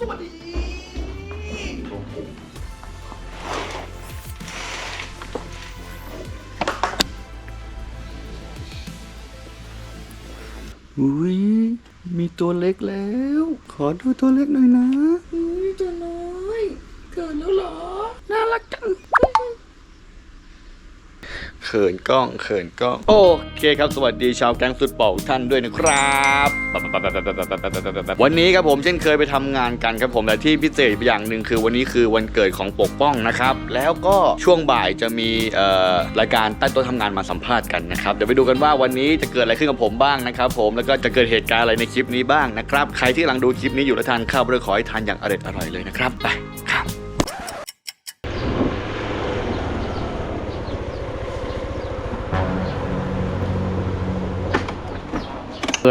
สวัสดีอุ้ยมีตัวเล็กแล้ว ขอดูตัวเล็กหน่อยนะอุ้ยตัวน้อยเกิดแล้วเหรอ น่ารักจังเขินกล้องเขินกล้อง โอเคครับสวัสดีชาวแก๊งสุดเป่าทุกท่านด้วยนะครับ วันนี้ครับผมเช่นเคยไปทำงานกันครับผมแต่ที่พิเศษอย่างหนึ่งคือวันนี้คือวันเกิดของปกป้องนะครับ แล้วก็ช่วงบ่ายจะมีรายการใต้โต๊ะทำงานมาสัมภาษณ์กันนะครับเดี๋ยวไปดูกันว่าวันนี้จะเกิดอะไรขึ้นกับผมบ้างนะครับผมแล้วก็จะเกิดเหตุการณ์อะไรในคลิปนี้บ้างนะครับ ใครที่กำลังดูคลิปนี้อยู่และทานข้าวเรือขอให้ทานอย่างอร่อยอร่อยเลยนะครับไป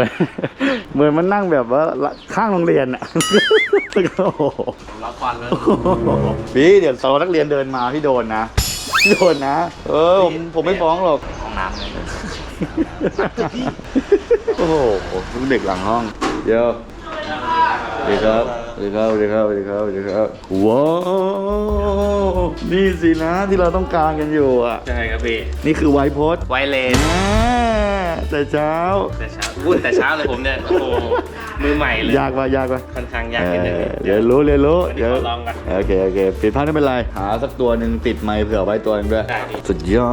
ครับเหมือนมันนั่งแบบว่าข้างโรงเรียนอะโอ้โหรับฟันแล้วพี่เดี๋ยวสารวัตรนักเรียนเดินมาพี่โดนนะพี่โดนนะ เออผมผมไม่ฟ้องหรอกห้องน้ำเลยโอ้โหลูกเด็กหลังห้อง เดี๋ยว สวัสดีครับ สวัสดีครับ สวัสดีครับ สวัสดีครับ สวัสดีครับ ว้าว นี่สินะที่เราต้องการกันอยู่อะ ใช่ครับพี่ นี่คือไวโพสไวเลนอ่าแต่เช้า แต่เช้าพูดแต่เช้าเลยผมเนี่ยโอ้โหมือใหม่เลย ยากว่ายากว่ะค่อนข้างยากนิดนึงเออเดี๋ยวรู้เรียนรู้วันนี้เดี๋ยวขอลองก่อน โอเค โอเคปิดพลาดไม่เป็นไร หาสักตัวหนึ่งติดไมค์เผื่อไว้ตัวหนึงด้วย ได้พี่ สุดยอ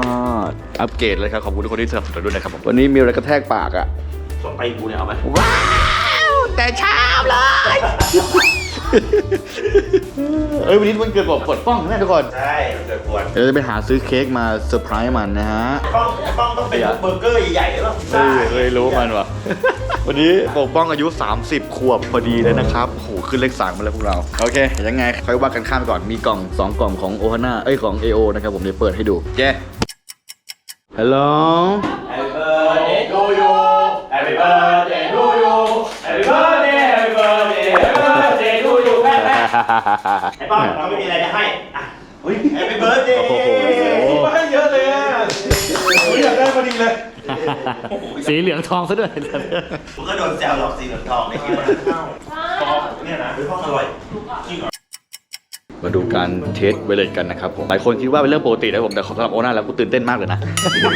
ด อัปเกรดเลยครับ ขอบคุณทุกคนที่สนับสนุนด้วยนะครับผม วันนี้มีอะไรกระแทกปากอะ ส่งไปกูเนี่ยเอาไหมว้าว แต่เช้าเลย เอ้ยวันนี้วันเกิดผมกดป้องนะทุกคน ใช่เกิดปวดเดี๋ยวจะไปหาซื้อเค้กมาเซอร์ไพรส์มันนะฮะต้องต้องต้องเป็นเบอร์เกอร์ใหญ่ๆหรือเปล่าเออเคยรู้มันวะวันนี้ปกป้องอายุ 30 ขวบพอดีเลยนะครับโหขึ้นเลขสามมาแล้วพวกเรา โอเค ยังไงค่อยว่ากันข้ามไปก่อน มีกล่อง 2 กล่องของโอฮาน่าเอ้ย ของ AO นะครับ ผมเดี๋ยวเปิดให้ดูเจ๊ฮัลโหล Happy birthday to you Happy birthday ไอ้ป้องเราไม่มีอะไรจะให้อะเฮ้ย Happy birthday โอ้โหมาให้เยอะเลยอะโอ้ยอยากได้พอดีเลย สีเหลืองทองซะด้วย ผมก็โดนแซวหลอกสีเหลืองทองในคลิปมันข้าวปอกเนี่ยนะเฮ้ยพ่ออร่อยจริงเหรอ มาดูการเทสเวเลตกันนะครับผมหลายคนคิดว่าเป็นเรื่องปกตินะผมแต่สำหรับโอน่าแล้วกูตื่นเต้นมากเลยนะ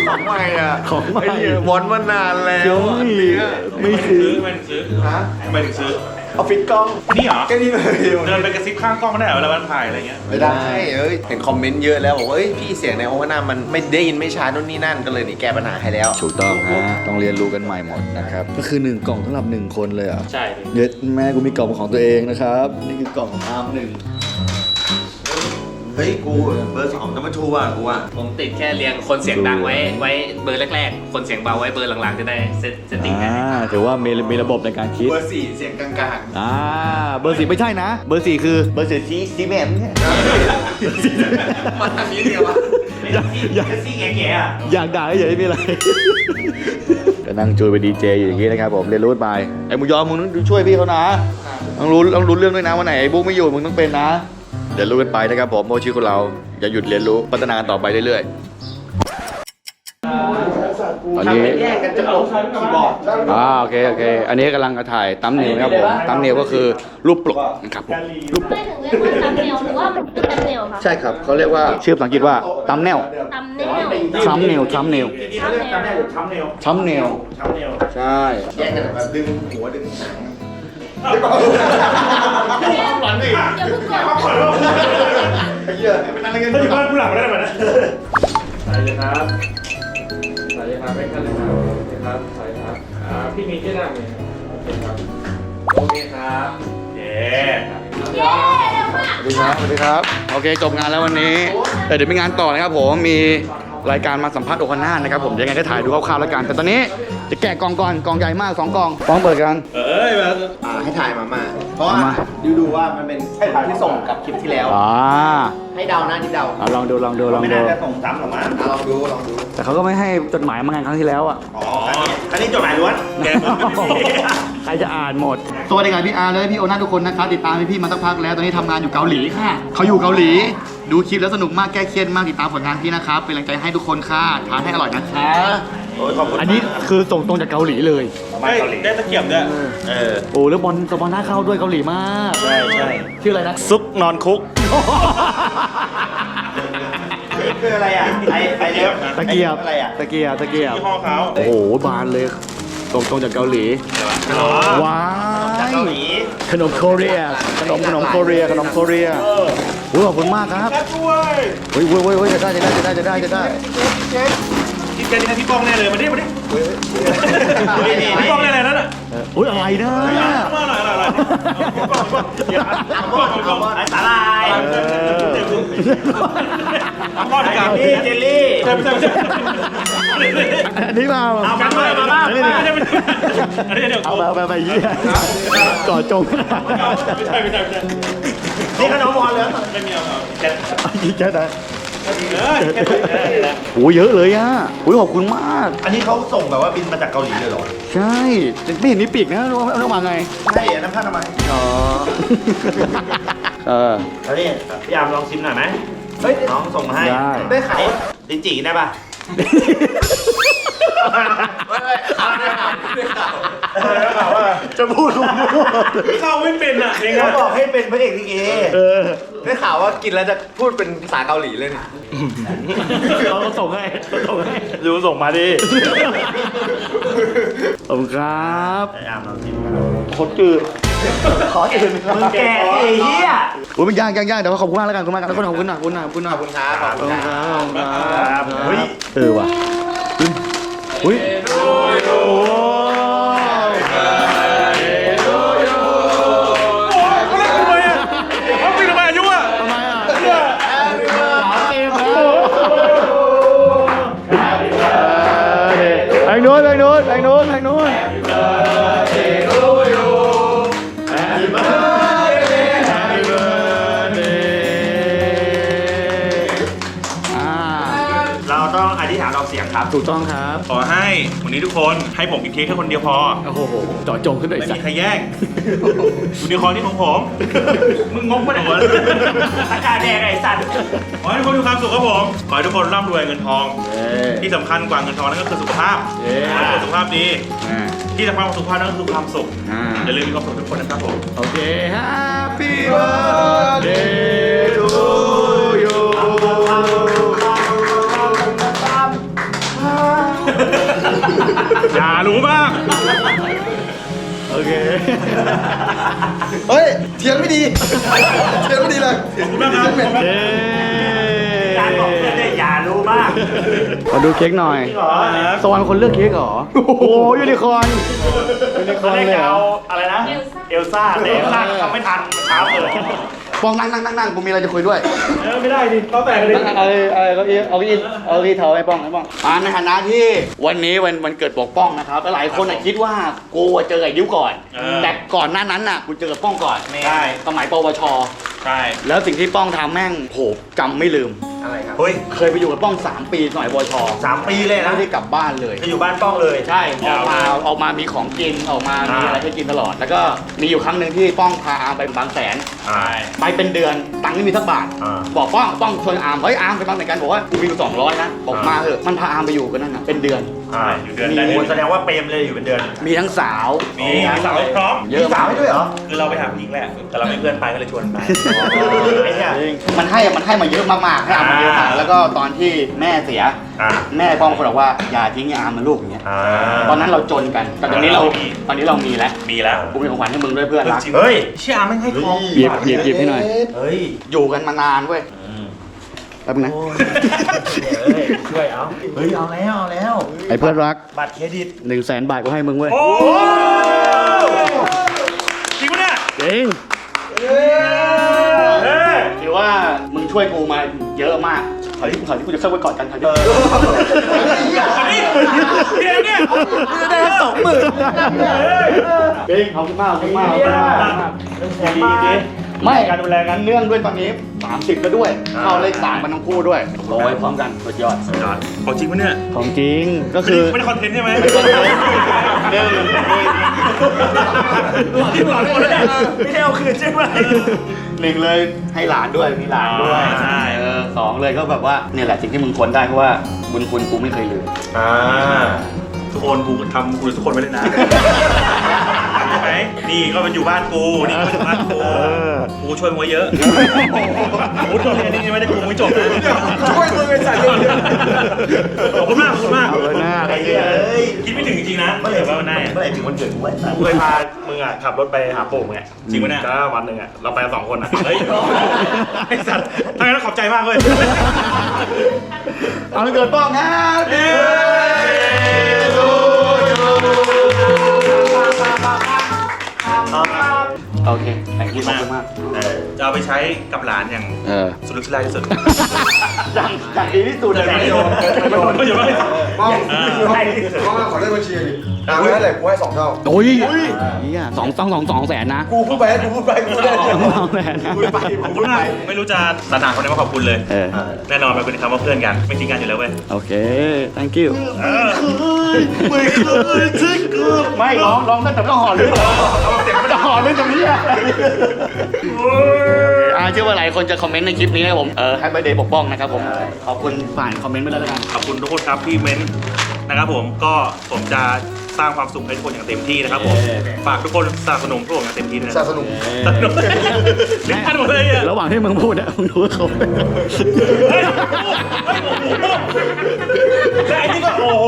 ของใหม่อะของใหม่ไอ้เนี่ยวอนมานานแล้วเดี๋ยวอันเนี้ยไม่ซื้อไม่ถึงซื้อฮะไม่ถึงซื้อ เอาฟิตกล้องนี่เหรอ แค่นี้เลยเดินไปกระซิบข้างกล้องไม่ได้เหรอเวลามันถ่ายอะไรเงี้ย ไม่ได้เอ้ยเห็นคอมเมนต์เยอะแล้วบอกว่าเอ้ยพี่เสียงในโอวาน่ามันไม่ได้ยินไม่ชัดนู่นนี่นั่นก็เลยนี่แก้ปัญหาให้แล้ว ถูกต้องฮะต้องเรียนรู้กันใหม่หมดนะครับ ก็คือ 1 กล่องสำหรับ 1 คนเลยเหรอะใช่เย็ดแม่กูมีกล่องของตัวเองนะครับ นี่คือกล่องของอาร์มหนึ่งเฮ้ยกูเบอร์สองจะมาทูอะกูอะผมติดแค่เรียงคนเสียงดังไว้ ไว้เบอร์แรกๆ คนเสียงเบาไว้เบอร์หลังๆจะได้เซตเซตติ้งอ่าได้ถือว่ามีมีระบบในการคิด เบอร์สี่เสียงกลางอ่า เบอร์สี่ไม่ใช่นะ เบอร์สี่คือ เบอร์สี่ซีซีแมนเนี่ยๆมันทำนี้เดียววะอยากเซตติ้งแก่ๆอะอยากด่าเฉยๆไม่มีอะไร ก็นั่งจูยไปดีเจอยู่อย่างนี้นะครับผมเรียนรู้ไปไอ้มึงยอมมึงต้องช่วยพี่เขานะต้องรู้ต้องรู้เรื่องด้วยนะวันไหนไอ้บุ๊กไม่อยู่มึงต้องเป็นนะ เดี๋ยวรู้กันไปนะครับผมเพราะชีวิตของเราอย่าหยุดเรียนรู้พัฒนากันต่อไปเรื่อยๆ ตอนนี้แยกกันจะเอาคีย์บอร์ดอ่าโอเคโอเค อันนี้กำลังถ่ายตั้มเนวนะครับผมตั้มเนวก็คือรูปปลกนะครับผมรูปปลไม่กถึงเรียกว่าตำเนวหรือว่ามันเป็นตำเนวคะใช่ครับเขาเรียกว่าชื่อภาษาอังกฤษว่าตั้มเนวตำเนวทัมเนลทัมเนลตำเนวช้ำเนวทัมเนลช้ำเนวใช่ แยกกันแบบดึงหัวดึงหาง อย่าเพิ่งกดไอ้เหี้ยไปนั่งเล่นกันเฮ้ยบ้านผู้หลังไม่ได้ไหมนะใส่เลยครับใส่เลยครับไปกันเลยครับโอเคครับใส่ครับอ่าพี่มีที่นั่งเนี่ยโอเคครับโอเคครับเย้เย้เร็วมากสวัสดีครับสวัสดีครับโอเคจบงานแล้ววันนี้แต่เดี๋ยวมีงานต่อนะครับผมมีรายการมาสัมภาษณ์โอคาน่านะครับผมยังไงก็ถ่ายดูคร่าวๆแล้วกันแต่ตอนนี้ จะแกะกล่องก่อนกล่องใหญ่มากสองกล่องฟ้องเปิดกัน เอ้ยมาอ่าให้ถ่ายมาม่าเพราะว่ามา ดูดูว่ามันเป็นใช่ที่ส่งกับคลิปที่แล้ว อ่าให้เดานะที่เดาเอาลองดูลองดูลองไม่ดูน่าจะส่งซ้ำหรอกมั้งอะลองดูลองดูแต่เขาก็ไม่ให้จดหมายมางานครั้งที่แล้วอะ อ๋ออันนี้จดหมายล้วนแกมันไม่มีใครจะอ่านหมด สวัสดีครับพี่อาร์เลยพี่โอน่าทุกคนนะครับติดตามพี่ๆมาสักพักแล้วตอนนี้ทำงานอยู่เกาหลีค่ะเขาอยู่เกาหลี ดูคลิปแล้วสนุกมากแก้เครียดมากติดตามผลงานพี่นะครับเป็นกำลังใจให้ทุกคนค่ะทานให้อร่อยนะคะ โอ้ยขอบคุณอันนี้คือส่งตรงจากเกาหลีเลย มาเกาหลีได้ตะเกียบด้วยเออโอ้แล้วบอลสปอนหน้าเข้าด้วยเกาหลีมาก ใช่ใช่ชื่ออะไรนะ ซุปนอนคุก คืออะไรอะไอไอเล็บตะเกียบ อะไรอะตะเกียบ ตะเกียบ ยี่ห้อเขาโอ้โห บานเลยส่งตรงจากเกาหลี อ๋อว้าจากยเกาหลีขนมโคเรีย ขนมขนมโคเรีย ขนมโคเรียโอ้ยขอบคุณมากครับ ด้วยเฮ้ยเว้ยเว้ยเว้ยจะได้จะได้จะได้จะได้จะได้ กินกันนี่พี่ป้องแน่เลยมาดิมาดิพี่ป้องแน่เลยนั่นน่ะเอออุ้ยอะไรนะอร่อยอร่อยอร่อยพี่ป้องพี่ป้องพี่ป้องพี่ป้องไอสาลายน้ำก้อนกับนี่เจลลี่ใช่ไม่ใช่ไม่ใช่อันนี้มาเอากันมามามาอันนี้อันนี้เดี๋ยวเอาไปเอาไปไปเยี่ยก่อจงไม่ใช่ไม่ใช่ไม่ใช่นี่ขนมหวานเลยไม่มีเอาเจ็ดอีกแค่ไหนเออแหละ โอ้ยเยอะเลยอะโอ้ยขอบคุณมาก อันนี้เขาส่งแบบว่าบินมาจากเกาหลีเลยเหรอ ใช่ไม่เห็นมีปีกนะต้องมาไงใช่น้ำผ้าทำไมยอ๋อเออแล้วนี่พี่อามลองชิมหน่อยไหมเฮ้ยน้องส่งมาให้ได้ได้ ข่าวว่าลิ้นจี่ได้ป่ะจะพูดรู้เข้าไม่เป็นอะเองเขาอะบอกให้เป็นพระเอกลิเกเออได้ข่าวว่ากินแล้วจะพูดเป็นภาษาเกาหลีเลยเนี่ยเราส่งให้เราส่งให้ดูส่งมาดิขอบคุณครับพี่อามลองชิมโคตรจืดขอจืดมึงแก่ไอ้เหี้ยโอ้ยมันยากยากยากแต่ว่าขอบคุณมากแล้วกันขอบคุณมากแล้วก็ขอบคุณหน่อยขอบคุณหน่อยขอบคุณหน่อยขอบคุณครับขอบขคุอบณคุณคครัรับบขอบคุณครับเฮ้ยเออว่ะ อุ้ยโอ้ย เขาเป็นทำไมอายุอ่ะ ทำไมอ่ะหาเกมแล้วแบงนู้นแบงนู้นแบงนู้นแบงนู้น น ครับ ถูกต้องครับ ขอให้วันนี้ทุกคนให้ผมกินเค้กแค่คนเดียวพอ โอ้โหเจาะจงขึ้นหน่อยไม่สัมีก ใครแย่งยูนิคอร์นที่ของผม มึงงงปะเนี่ยอากาศแดงไอ้สัตว์ขอให้ทุกคนมีความสุขครับผม ขอให้ทุกคนร่ำรวยเงินทองเอ้ยที่สำคัญกว่าเงินทองนั่นก็คือสุขภาพเย้ ขอให้สุขภาพดีอ่าที่สำคัญของสุขภาพนั่นก็คือความสุขอ่าอย่าลืมมีความสุขทุกคนนะครับผม โอเค Happy birthday เฮ้ย เทียนไม่ดี เทียนไม่ดีเลยขอบคุณมากครับเย้การบอกเพื่อนได้อย่ารู้มากมาดูเค้กหน่อยจริงเหรอสวรรค์คนเลือกเค้กเหรอ โอ้โหยูนิคอร์นยูนิคตออนร์นแรกเลยจะเหรเอาออะไรนะเอลซ่าแต่เอลซ่าทำไม่ทันเช้าเลย ฟองนั่งนั่งนั่งนั่งกูมีอะไรจะคุยด้วย เออไม่ได้ดิต้องแต่งเลยเอาเลยเอาเลยเอาเลยเอาอีเอาอีเทาให้ป้องให้ป้องอ่าในฐานะที่วันนี้วันวันเกิดปกป้องนะครับหลายคนน่ะคิดว่ากูอะเจอไอ้ดิ้วก่อน เออ แต่ก่อนหน้านั้นน่ะกูเจอกับป้องก่อนใช่ สมัยปวช ใช่ แล้วสิ่งที่ป้องทำแม่งโหจำไม่ลืม อะไรครับเฮ้ยเคยไปอยู่กับป้อง 3 ปีสมัยปวชสามปีเลยนะไม่ได้กลับบ้านเลยจะอยู่บ้านป้องเลยใช่ออกมาออกมามีของกินออกมามีอ่าอะไรให้กินตลอด แล้วก็มีอยู่ครั้งหนึ่งที่ป้องพาอาร์มไปบางแสน ใช่ ไปเป็นเดือนตังค์ไม่มีสักบาท อ่าบอกป้องป้องชวนอาร์มเฮ้ยอาร์มไปบางแสนกันบอกว่ากูมีอยู่สองร้อยนะบอกมาเถอะมันพาอาร์มไปอยู่กันนั่นน่ะเป็นเดือน อ่าอยู่เดือนได้โอ้เดือนแสดงว่าเปรมเลยอยู่เป็นเดือนมีทั้งสาว มีสาวพร้อมเยอะมีสาวให้ด้วยเหรอ คือเราไปหาผู้หญิงแหละ แต่เราไม่เพื่อนไปก็เลยชวนไปไอ้เนี่ยจริงมันให้มันให้มาเยอะมากๆให้อาร์มมาเยอะมากอ่าแล้วก็ตอนที่แม่เสียอ่าแม่ป้องคนบอกว่าอย่าทิ้งไอ้อาร์มนะลูกอย่างเงี้ยอ่าตอนนั้นเราจนกัน แต่ตอนนี้เรามีตอนนี้เรามีแล้ว มีแล้วกูมีของขวัญให้มึงด้วยเพื่อนรักเฮ้ยเชื่ออาไม่ให้ทองหยิบหยิบหยิบให้หน่อย เฮ้ย อยู่กันมานานเว้ย แป๊บนึงนะเฮ้ยช่วยเอา เฮ้ยเอาแล้วเอาแล้ว ไอ้เพื่อนรักบัตรเครดิต หนึ่งแสนบาทกูให้มึงเว้ย โอ้จริงปะเนี่ยจริงเฮ้ยถือว่ามึงช่วยกูมาเยอะมากขอที่ขอที่กูจะเข้าไปกอดกันขอที่อันนี้เดี๋ยวเนี่ยได้สองหมื่นจริงขอบคุณมากขอบคุณมากขอบคุณมากแข็งมาก ไม่การดูแลกันเนื่องด้วยตอนนี้ 30แล้วด้วยเข้าเลขสามกันทั้งคู่ด้วยโรยพร้อมกันสุดยอดของจริงปะเนี่ยของจริงก็คือ ไม่ได้คอนเทนต์ใช่ไหมไม่ใช่เรื่องที่หลังไม่ได้เอาคืนใช่ไหม หนึ่งเลยให้หลานด้วยมีหลานด้วยใช่เอออสองเลยก็แบบว่าเนี่ยแหละสิ่งที่มึงควรได้เพราะว่าบุญคุณกูไม่เคยลืม อ่าทุกคนกูทำกูทุกคนไม่ได้นะใช่ไห มนี่ก็มันอยู่บ้านกูนี่ก็อยู่บ้านกูกูช่วยมึงไว้เยอะกูช่วยมึงนี่ไม่ได้กูไม่จบนะช่วยมึงไอ้สัตว์ขอบคุณมากขอบคุณมากเอาเลยหน้าไอ้เหี้ยเอ้ยคิดไม่ถึงจริงๆนะเมื่อไหร่วันหน้าเมื่อไหร่ถึงวันเกิดกูไว้กูเคยพามึงอะขับรถไปหาปู่ไงจริงปะเนี่ยก็วันหนึ่งอะเราไปกันสองคนอะเฮ้ยไอ้สัตว์ถ้างั้นขอบใจมากเลยเอาเกิดป้องนะ โอเคแต่งที่ขอบคุณมากเออจะเอาไปใช้กับหลานอย่างเออ สุดลุกสุดไล่ที่สุดอย่างอย่างดีที่สุดเลยไม่โยนไม่โยนไม่โยนป้องเออป้องขอเลขบัญชีดิอะไม่ได้เลยกูให้สองเท่าโอ้ยเฮียสองต้องสองสองแสนนะกูพูดไปกูพูดไปกูได้สองแสนนะพูดไปกูพูดไปไม่รู้จะสรรหาคนไหนมาขอบคุณเลยเออแน่นอนมันเป็นคำว่าเพื่อนกันไม่ทิ้งกันอยู่แล้วเว้ยโอเค thank you เออไม่เคยทิ้งกูไม่ร้องร้องตั้งแต่ต้องหอนเลยจะห อนไม่ตรงนี้อะอ่าเชื่อว่าหลายคนจะคอมเมนต์ในคลิปนี้นะครับผมเออให้บเดย์ปกป้องนะครับผมขอบคุณผ่านคอมเมนต์ไปแล้วกันขอบคุณทุกคนครับที่เม้นต์นะครับผมก็ผมจะสร้างความสุขให้ทุกคนอย่างเต็มที่นะครับผมฝากทุกคนสนับสนุนพวกผมอย่างเต็มที่ด้วยนะสนับสนุนสนับสนุนเล่นกันหมดเลยอะระหว่างที่มึงพูดอะมึงดูว่าเขาเฮ้ยเฮ้ยโอ้โหและไอ้นี่ก็โอ้โห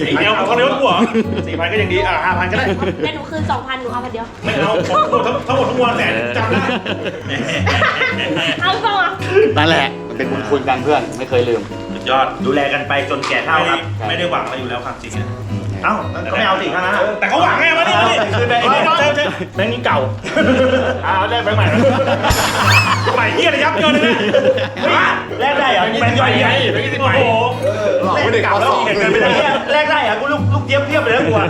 สี่พันเอาเขาเลี้ยงหัวสี่พันก็ยังดีอะห้าพันก็ได้ แต่หนูคืนสองพันหนูเอาพันเดียว ไม่เอาผมหมดทั้งทั้งหมดทั้งมวลแสนจำได้เอาสองอะนั่นแหละ มันเป็นบุญคุณกันเพื่อน ไม่เคยลืม สุดยอดดูแลกันไปจนแก่เท่าครับ ไม่ได้หวังอะไรอยู่แล้วความจริงอะ เอ้าก็ไม่เอาสิข้างหน้าแต่เขาหวังไงมาดิมาดิคือแบงค์นี้ใช่ใช่แบงค์นี้เก่าอ่าได้แบงค์ใหม่แล้วใหม่เหี้ยเลยยับเยินเลยนะแลกได้เหรอแบงค์ใหญ่ใหญ่แบงค์ยี่สิบใหม่โอ้โหแลกเก่าแล้วอีกเกินไปแล้วแลกได้เหรอกูลูกลูกเทียบเทียบไปแล้วกูอะ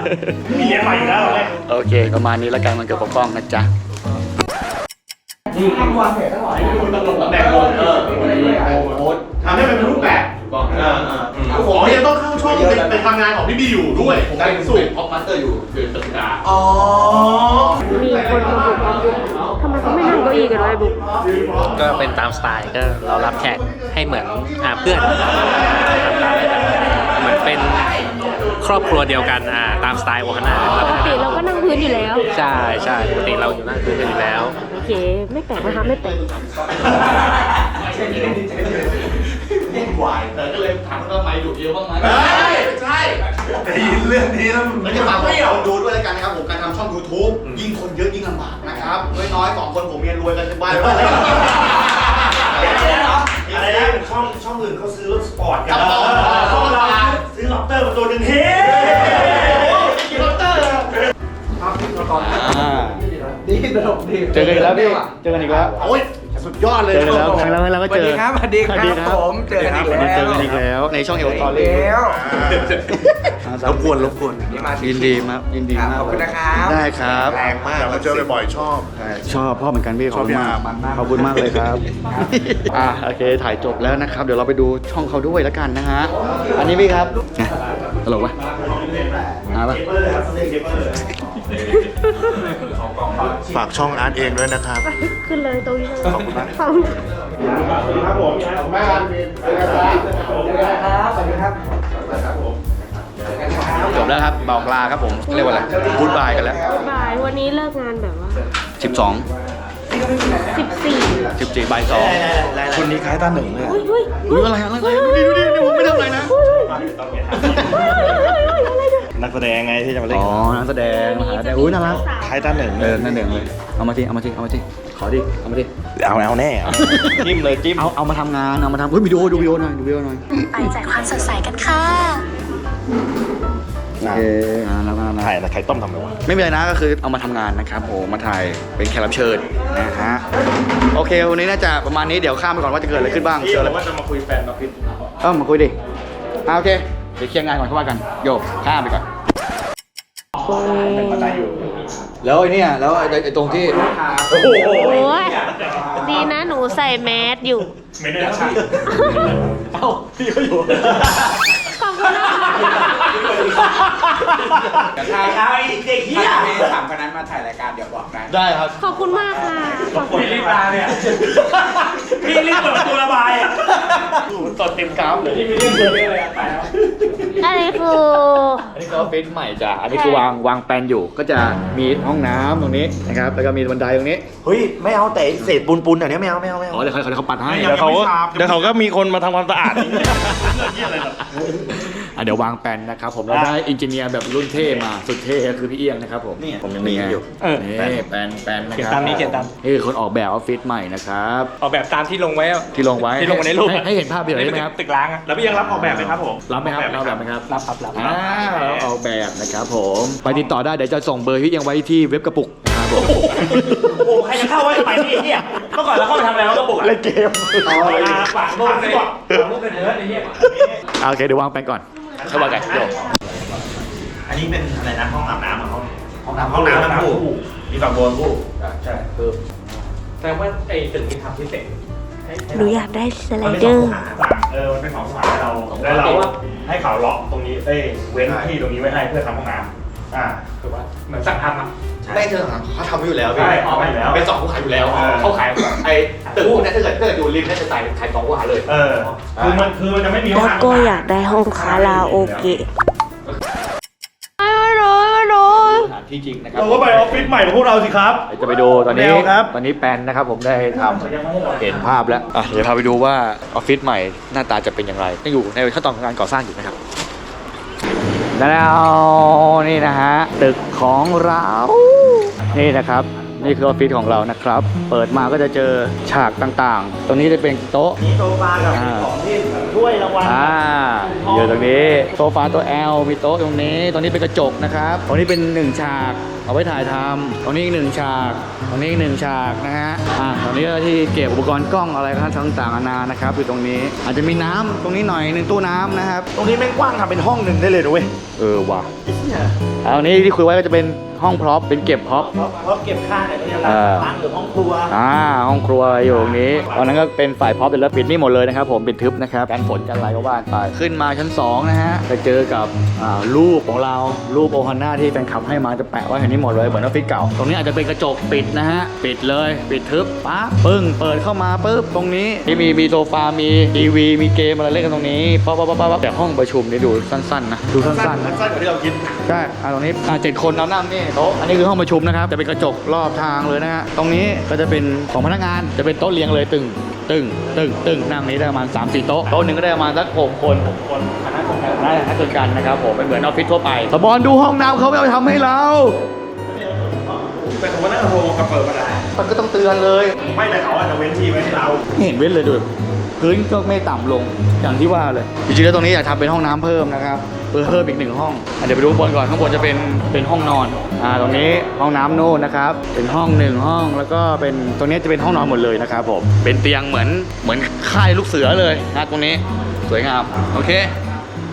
มีเหรียญใหม่อยู่แล้วแลกโอเค ประมาณนี้แล้วกันมันเกิดปกป้องนะจ๊ะทำให้มันเป็นรูปแบบอ๋อยังต้องเข้า ช่องไปทำงานของพี่บีอยู่ด้วยผมเป็นสูตรพ็อปมาสเตอร์อยู่เดือนพฤศจิกาอ๋อมีคนมาบุกมาบุกทำไมเขาไม่นั่งเก้าอี้กันวะไอ้บุ๊กก็เป็นตามสไตล์ก็เรารับแขกให้เหมือนอ่าเพื่อนเหมือนเป็นครอบครัวเดียวกันอ่าตามสไตล์โอฮาน่าปกติเราก็นั่งพื้นอยู่แล้ว ใช่ใช่ปกติเราอยู่นั่งคุยกันอยู่แล้ว โอเค ไม่แปลกนะคะไม่แปลก แต่ก็เลยถามว่าทำไมดุเยอะบ้างไหมใช่ได้ยินเรื่องนี้แล้วแล้วจะฝากให้เราดูด้วยแล้วกันนะครับผมการทำช่อง YouTube ยิ่งคนเยอะยิ่งลำบากนะครับน้อยๆสองคนผมเมียรวยกันสบายเลยอะไรนะช่องช่องอื่นเขาซื้อรถสปอร์ตกันช่องเราซื้อล็อบเตอร์มาตัวหนึ่งเฮ้ล็อบเตอร์เจอกันอีกแล้วพี่ เจอกันอีกแล้ว โอ้ยสุด ยอดเลยเจอกันแล้วครั้งแล้วแล้วก็เจอสวัสดีครับสวัสดีครับผมเจอกันอีกแล้วเจอกันอีกแล้ว ในช่องเอลตอรี่แล้วรบกวนรบกวนนี่มายินดีมากยินดีมากขอบคุณนะครับได้ครับแรงมากเราเจอบ่อยๆชอบชอบพ่อเหมือนกันพี่ขอบคุณมากขอบคุณมากเลยครับอะโอเคถ่ายจบแล้วนะครับ เดี๋ยวเราไปดูช่องเขาด้วยแล้วกันนะฮะอันนี้พี่ครับไงตลกปะอ่าปะ ฝากช่องอาร์ตเองด้วยนะครับ ขึ้นเลยตรงนี้เลยขอบคุณมากครับผมจบแล้วครับบอกลาครับผมเรียกว่าอะไรพูดบายกันแล้วบ่ายวันนี้เลิกงานแบบว่า12สิบสี่14บ่ายสองคนนี้คล้ายตาหนึ่งเลยเฮ้ยเฮ้ยอุ้ยอะไรอะไรอะไรดูดิดูดิดูดิผมไม่ทำอะไรนะ นักแสดงไงที่จะมาเล่นอ๋อนักแสดงหาแต่อุ้ยน่ารักคล้ายตาหนึ่งเออนั่นเด่งเลยเอามาทีเอามาทีเอามาทีขอดิเอามาทีเอาเอาแน่จิ้มเลยจิ้มเอาเอามาทำงานเอามาทำเฮ้ยวิดีโอดูวิดีโอหน่อยดูวิดีโอหน่อยไปแจกความสดใสกันค่ะโอเคอ่าแล้วก็นะไข่แต่ไข่ต้มทำไมวะไม่มีอะไรนะก็คือเอามาทำงานนะครับโอ้มาถ่ายเป็นแขกรับเชิญนะฮะโอเควันนี้น่าจะประมาณนี้เดี๋ยวข้ามไปก่อนว่าจะเกิดอะไรขึ้นบ้างพี่เจออะไรบอกว่าจะมาคุยแฟนมาพิษเอ้ามาคุยดิอ่าโอเค เดี๋ยวเคลียร์งานก่อนเข้าว่ากัน โยกข้ามไปก่อนแล้วไอ้เนี่ยแล้วไอ้ไอ้ตรงที่ โอ้โหโอ้ยดีนะหนูใส่แมสอยู่ ไม่ได้ใช่เอ้าพี่เขาอยู่ ขอบคุณนะคะ เอาไอ้เด็กเหี้ยถามคนนั้นมาถ่ายรายการเดี๋ยวบอกได้ได้ครับ ขอบคุณมากค่ะขอบคุณพี่รีบมาเนี่ยพี่รีบเปิดประตูระบายอะตอนเต็มกราฟเลยที่มีเรื่องเกิดเรื่องอะไรอะไปแล้วอันนี้คืออันนี้ก็ออฟฟิศใหม่จ้ะอันนี้คือวางวางแปลนอยู่ก็จะมีห้องน้ำตรงนี้นะครับแล้วก็มีบันไดตรงนี้เฮ้ยไม่เอาแต่เศษปูนปูนๆเดี๋ยวนี้ไม่เอาไม่เอาไม่เอาอ๋อเดี๋ยวเขาเดี๋ยวเขาปัดให้เดี๋ยวเขาเดี๋ยวเขาก็มีคนมาทำความสะอาดเหี้ยอะไรแบบ อะเดี๋ยววางแปลนนะครับผมเราได้อินจิเนียร์แบบรุ่นเท่มาสุดเท่ก็คือพี่เอี้ยงนะครับผมนี่ผมยังมีอยู่เออนี่แปลนแปลนนะเขียคนรับตามนี้เขียนตาม นี่คือคนออกแบบออฟฟิศใหม่นะครับออกแบบตามที่ลงไว้อะที่ลงไว้ที่ลงไว้ในรูปให้ให้เห็นภาพเดียวได้ไหมครับตึกล้างอะแล้วพี่ยังรับออกแบบไหมครับผมรับไหมครับรับแบบไหมครับ รับครับรับอ่าเราออกแบบนะครับผม ไปติดต่อได้ เดี๋ยวจะส่งเบอร์พี่เอี้ยงไว้ที่เว็บกระปุกนะครับผมโอ้โหใครจะเข้าไว้สมัยนี้เนี่ยเมื่อก่อนเราเข้าไปทำอะไรวะกระปุกอะเล่นเกมอ๋ออ่าฝากโลกเลดียกว่ารูปเป็นเนื้อไอ้เหี้ยอะโอเค เดี๋ยววางแปลนก่อน เข้ามากันเดี๋ยวอันนี้เป็นอะไรนะห้องอาบน้ำเหรอห้องห้องน้ำห้องน้ำทั้งคู่มีฝั่งบนคู่ใช่คือแต่ว่าไอ้ตึกนี้ทำพิเศษให้ให้หนูเราอยากได้สไลมันเป็นเดสอองร์ขาเออมันเป็นของสายเราแล้วเราให้เขาล็อกตรงนี้เอ้ยเว้นที่ตรงนี้ไว้ให้เพื่อทำห้องน้ำอ่าคือว่าเหมือนสั่งทำอะ ไม่เธอเขาทำอยู่แล้วใช่เอาไปแล้วเป็นสองคู่ขายอยู่แล้วเออ เขาขายไอ้ตึกพวกนี้ถ้าเกิดถ้าเกิดอยู่ริมเนี่ยจะจ่ายขายสองคู่ขายเลย เออ คือมันคือมันจะไม่มีห้แล้องวน้ำก็อยากได้ห้องคาราโอเกะไม่โดนไม่โดนสถานที่จริงนะครับเราก็ไปออฟฟิศใหม่ของพวกเราสิครับเดี๋ยวจะไปดูตอนนี้แนวครับ ตอนนี้แปลนนะครับผมได้ทำเห็นภาพแล้วอะเดี๋ยวพาไปดูว่าออฟฟิศใหม่หน้าตาจะเป็นอย่างไรยังอยู่ในขั้นตอนของการก่อสร้างอยู่นะครับแล้วนี่นะฮะตึกของเรา นี่นะครับ นี่คือออฟฟิศของเรานะครับ เปิดมาก็จะเจอฉากต่างๆ ตรงนี้จะเป็นโต๊ะ มีโซฟากับมีของที่ถ้วยรางวัลอ่าอยู่ตรงนี้ โซฟาตัว L มีโต๊ะตรงนี้ ตรงนี้เป็นกระจกนะครับตรงนี้เป็นหนึ่งฉาก เอาไว้ถ่ายทำตรงนี้อีกหนึ่งฉากตรงนี้อีกหนึ่งฉากนะฮะอ่าตรงนี้ก็ที่เก็บอุปกรณ์กล้องอะไรต่างๆนานานะครับอยู่ตรงนี้อาจจะมีน้ำตรงนี้หน่อยหนึ่งตู้น้ำนะครับตรงนี้แม่งกว้างทำเป็นห้องหนึ่งได้เลยด้วยเออว่ะเอาอันนี้ที่คุยไว้ก็จะเป็นห้องพร็อพเป็นเก็บพร็อพ เพราะเพราะเก็บค่าเนี่ยก็จะเออล้างหรือห้องครัว อ่าห้องครัวอยู่ตรงนี้ตอนนั้นก็เป็นฝ่ายพร็อพเป็นแล้วปิดนี่หมดเลยนะครับผมปิดทึบนะครับการฝนกันอะไรก็ว่านไปขึ้นมาชั้น2นะฮะไปเจอกับอ่ารูปของเรารูปโอฮาน่าที่แฟนคลับให้มาจะแปะไว้แห่งนี้หมดเลยเหมือนออฟฟิศเก่า ตรงนี้อาจจะเป็นกระจกปิดนะฮะ ปิดเลย ปิดทึบปั๊บปึ้ง เปิดเข้ามาปุ๊บตรงนี้ที่มีมีโซฟา มีทีวี มีเกมอะไรเล่นกันตรงนี้ปั๊บปั๊บปั๊บปั๊บแต่ห้องประชุมนี่ดูสั้นๆนะ ดูสั้นๆนะ สั้นกว่าที่เราคิดใช่อะตรงนี้อะเจ็ดคนเรานั่งนี่โต๊ะ อันนี้คือห้องประชุมนะครับ จะเป็นกระจกรอบทางเลยนะฮะ ตรงนี้ก็จะเป็นของพนักงาน จะเป็นโต๊ะเรียงเลยตึง ตึง ตึง ตึง นั่งนี้ได้ประมาณ3 4โต๊ะ โต๊ะหนึ่งก็ได้ประมาณสักหกคนหกคนคณะทำงานได้คณะตัวกันนะครับผมเป็นเหมือนออฟฟิศทั่วไปสบอลดูห้องน้ำเขาไม่เอาไปทำให้เรา เป็นของว่านั่งโฮกับเปิดมาได้ มันก็ต้องเตือนเลย ไม่แต่เขาอาจจะเว้นที่ไว้ให้เรา ไม่เห็นเว้นเลยดูพื้นก็ไม่ต่ำลงอย่างที่ว่าเลยจริงๆแล้วตรงนี้อยากทำเป็นห้องน้ำเพิ่มนะครับเพื่อเพิ่มอีกหนึ่งห้องอะเดี๋ยวไปดูข้างบนก่อนข้างบนจะเป็นเป็นห้องนอนอ่าตรงนี้ห้องน้ำโน่นนะครับ เป็นห้องหนึ่งห้องแล้วก็เป็นตรงนี้จะเป็นห้องนอนหมดเลยนะครับผมเป็นเตียงเหมือนเหมือนค่ายลูกเสือเลยนะตรงนี้สวยงามโอเค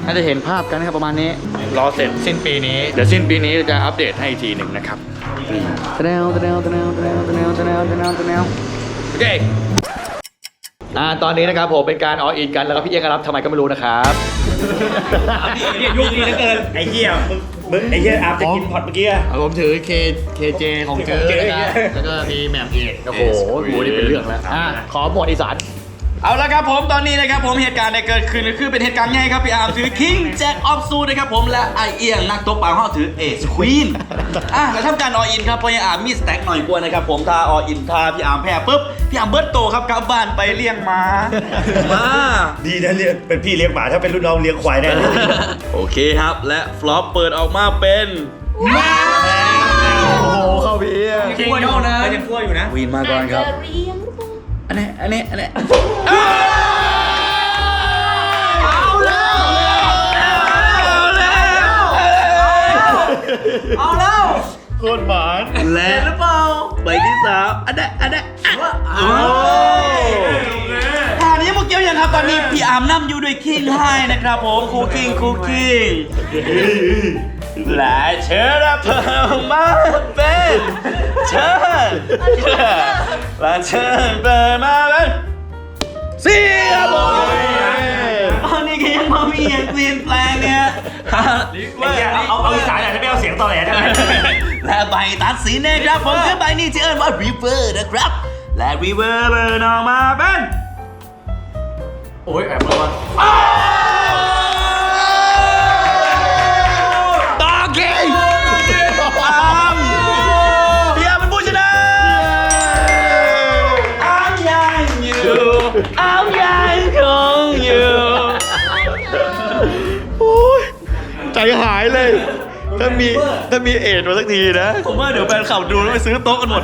น่าจะเห็นภาพกันนะครับประมาณนี้ รอเสร็จสิ้นปีนี้ เดี๋ยวสิ้นปีนี้จะอัปเดตให้อีกทีหนึ่งนะครับ ตะแนวตะแนวตะแนวตะแนวตะแนวตะแนวตะแนวตะแนวโอเคอ่าตอนนี้นะครับผมเป็นการอออินกันแล้วก็พี่เอียงก็รับทำไมก็ไม่รู้นะครับเนี่ยยุ่งดีเหลือเกินไอ้เหี้ยมึงมึงไอ้เหี้ยอาบจะกินพอดเมื่อกี้อะผมถือ K KJ ของเจอนะครับแล้วก็มีแหม่มเอกโอ้โหโหนี่เป็นเรื่องแล้วอะขอหมวดอีสาน เอาละครับผมตอนนี้นะครับผมเหตุการณ์ได้เกิดขึ้นคือเป็นเหตุการณ์ง่ายครับพี่อาร์มถือคิงแจ็คออฟซูนะครับผมและไอเอียงนักตบปลาห้าถือเอสควีนอะแล้วทำการออินครับเพราะยังอาร์มมีสแต็กหน่อยกว่านะครับผมถ้าออินถ้าพี่อาร์มแพ้ปุ๊บพี่อาร์มเบิร์ตโตครับกลับบ้านไปเลี้ยงหมามาดีนะเรียกเป็นพี่เลี้ยงหมาถ้าเป็นรุ่นน้องเลี้ยงควายแน่เลยโอเคครับ และฟลอปเปิดออกมาเป็นโอ้โหเข้าพี่เอียงคิงเท่านั้นยังกลัวอยู่นะวีนมาก่อนครับ อันนี้อันนี้อันนี้เอาแล้วเอาแล้วเอาแล้วโคตรหมานและหรือเปล่าใบที่สามอันนี้อันนี้โอ้ท่านี้เมื่อกี้ยังครับตอนนี้พี่อาร์มนำอยู่ด้วยคิงไฮนะครับผมคูคิงคูคิงและเชิญรับเพิ่มมาเป็น เชิญและเชิญเปิดมาเป็นเสียบอลตอนนี้ก็ยังมามีอย่างเปลี่ยนแปลงเนี่ยฮะไอ้เหี้ยเอาเอาเอาอีสานหน่อยได้ไหมเอาเสียงตอแหลได้ไหมและใบตัดสินนะครับผมคือใบนี้ที่เอิ้นว่า river นะครับ และ river เบิร์นออกมาเป็น โอ้ยแอบมาว่า อยู่อามยังคงอยู่ใจหายเลย ถ้ามีถ้ามีเอ็ดมาสักทีนะ ผมว่าเดี๋ยวแฟนขับดูแล้วไปซื้อโต๊ะกันหมด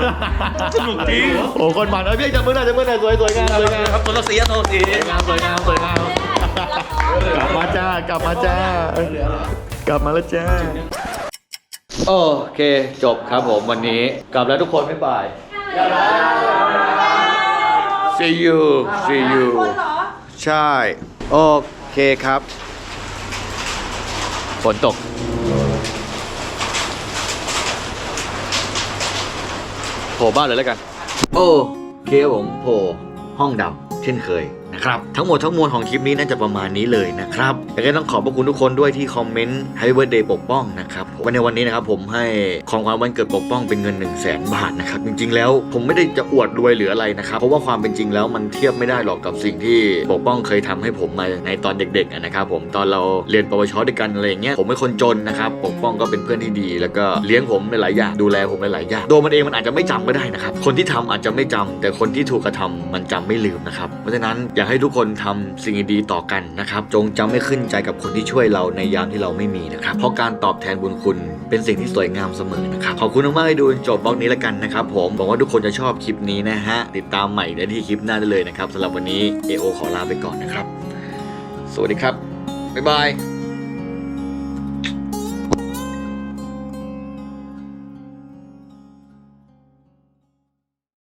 สนุกจริงโอ้คนมันเอ้ยพี่จับมือหน่อยจับมือหน่อยสวยสวยงามสวยงามครับตัวละสีตัวละสีงามสวยงามสวยงามกลับมาจ้ากลับมาจ้ากลับมาแล้วจ้าโอเคจบครับผมวันนี้กลับแล้วทุกคนไม่บาย see you see you ใช่ โอเคครับ ฝนตก โผล่บ้านเลยแล้วกัน โอเคครับผมโผล่ห้องดำเช่นเคย นะครับ ทั้งหมดทั้งมวลของคลิปนี้น่าจะประมาณนี้เลยนะครับแล้วก็ต้องขอบพระคุณทุกคนด้วยที่คอมเมนต์ให้เบ r ร์ d เดย์ปกป้องนะครับวันในวันนี้นะครับผมให้ของขวัญวันเกิดปกป้องเป็นเงิน 1 0 0 0 0แสนบาทนะครับจริงๆ แล้วผมไม่ได้จะอวดรวยหรืออะไรนะครับเพราะว่าความเป็นจริงแล้วมันเทียบไม่ได้หรอกกับสิ่งที่ปกป้องเคยทำให้ผมมาในตอนเด็กๆนะครับผมตอนเราเรียนปวชด้วยกันอะไรอย่างเงี้ยผมเป็นคนจนนะครับปกป้องก็เป็นเพื่อนที่ดี แล้วก็เลี้ยงผมในหลายอย่างดูแลผมในหลายอย่างตัวมันเองมันอาจจะไม่จำก็ได้นะครับคนที่ทำอาจจะไม่จำแต่คนที่ถูกกระทำมันจำไม่ลืมนะครับเพราะฉะนั้นอยากให้ทุกคนทำสิ่งดีต่อกันนะครับ จงจำไม่ขึ้นใจกับคนที่ช่วยเราในยามที่เราไม่มีนะครับ เพราะการตอบแทนบุญคุณเป็นสิ่งที่สวยงามเสมอนะครับ ขอบคุณมากๆที่ดูจนจบบล็อกนี้แล้วกันนะครับผมหวังว่าทุกคนจะชอบคลิปนี้นะฮะ ติดตามใหม่ได้ที่คลิปหน้าได้เลยนะครับสำหรับวันนี้ AO ขอลาไปก่อนนะครับ สวัสดีครับ บ๊ายบาย